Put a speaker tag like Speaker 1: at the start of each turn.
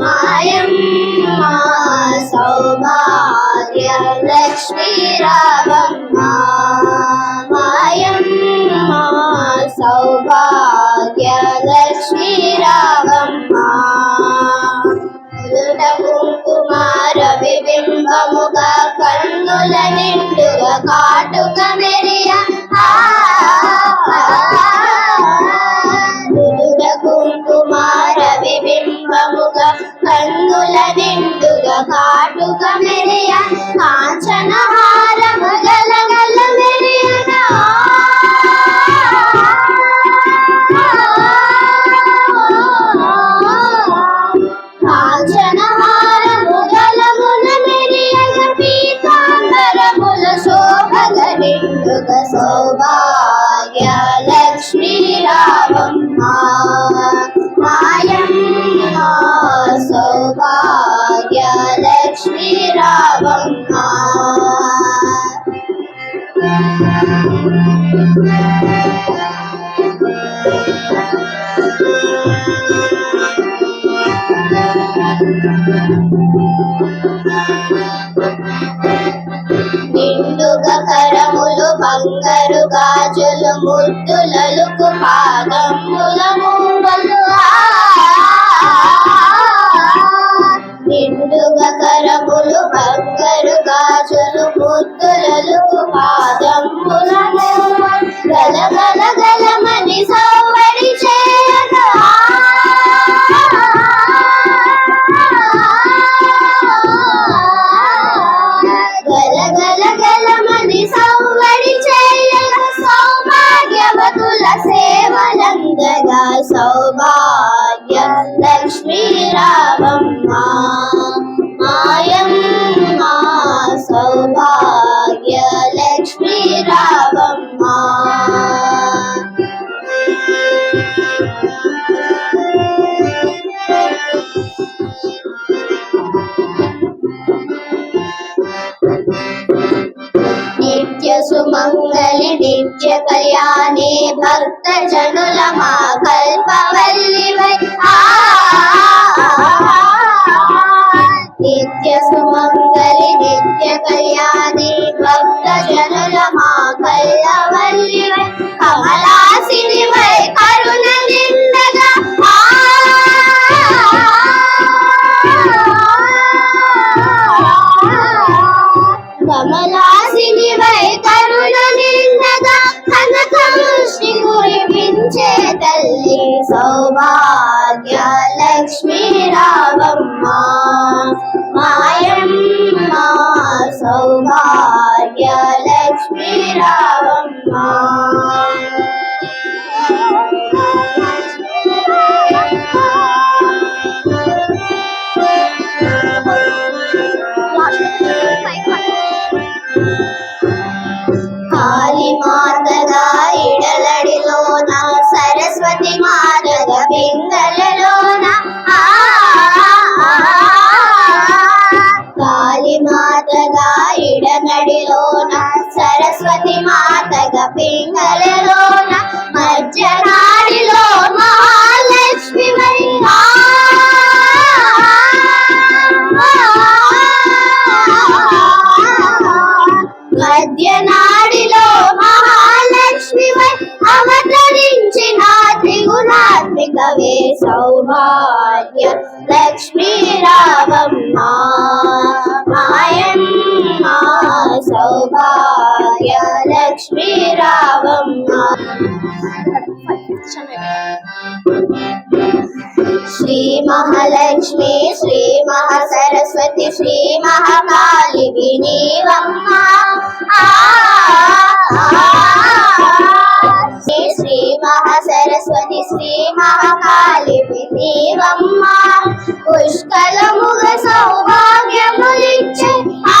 Speaker 1: మాయమ్మ సౌభాగ్య లక్ష్మీ రామమ్మ మాయమ్మ సౌభాగ్య లక్ష్మీ రామమ్మ కుంకుమార విబింబముగా కన్నుల నిండుగా కాటుక నిండుగా కరములు బంగారు గాజులు ముద్దులు ముద్దులలుకు పాదముల మూవలు గల గల గలమని సౌవడి చేయగా గల గల గలమని సౌవడి చేయగ సౌభాగ్యవతుల లక్ష్మీ నిత్య కళ్యాణే భక్త జనుల మా కల్పవల్లి నిత్య సుమంగళి నిత్య కళ్యాణే భక్త జనుల మా లక్ష్మీ మధ్యనాడిలో మహాలక్ష్మి వై అవతరించిన త్రిగుణాత్మికవే సౌభాగ్య లక్ష్మీ రావమ్మ. మాయమ్మ సౌభాగ్య లక్ష్మీ రావమ్మ. శ్రీ మహాలక్ష్మి శ్రీ మహాసరస్వతి శ్రీ మహాకాళి వినీవమ్మ. శ్రీ శ్రీ మహాసరస్వతి శ్రీ మహాకాళి దేవమ్మ. పుష్కలముగ సౌభాగ్యములిచ్చే ఆ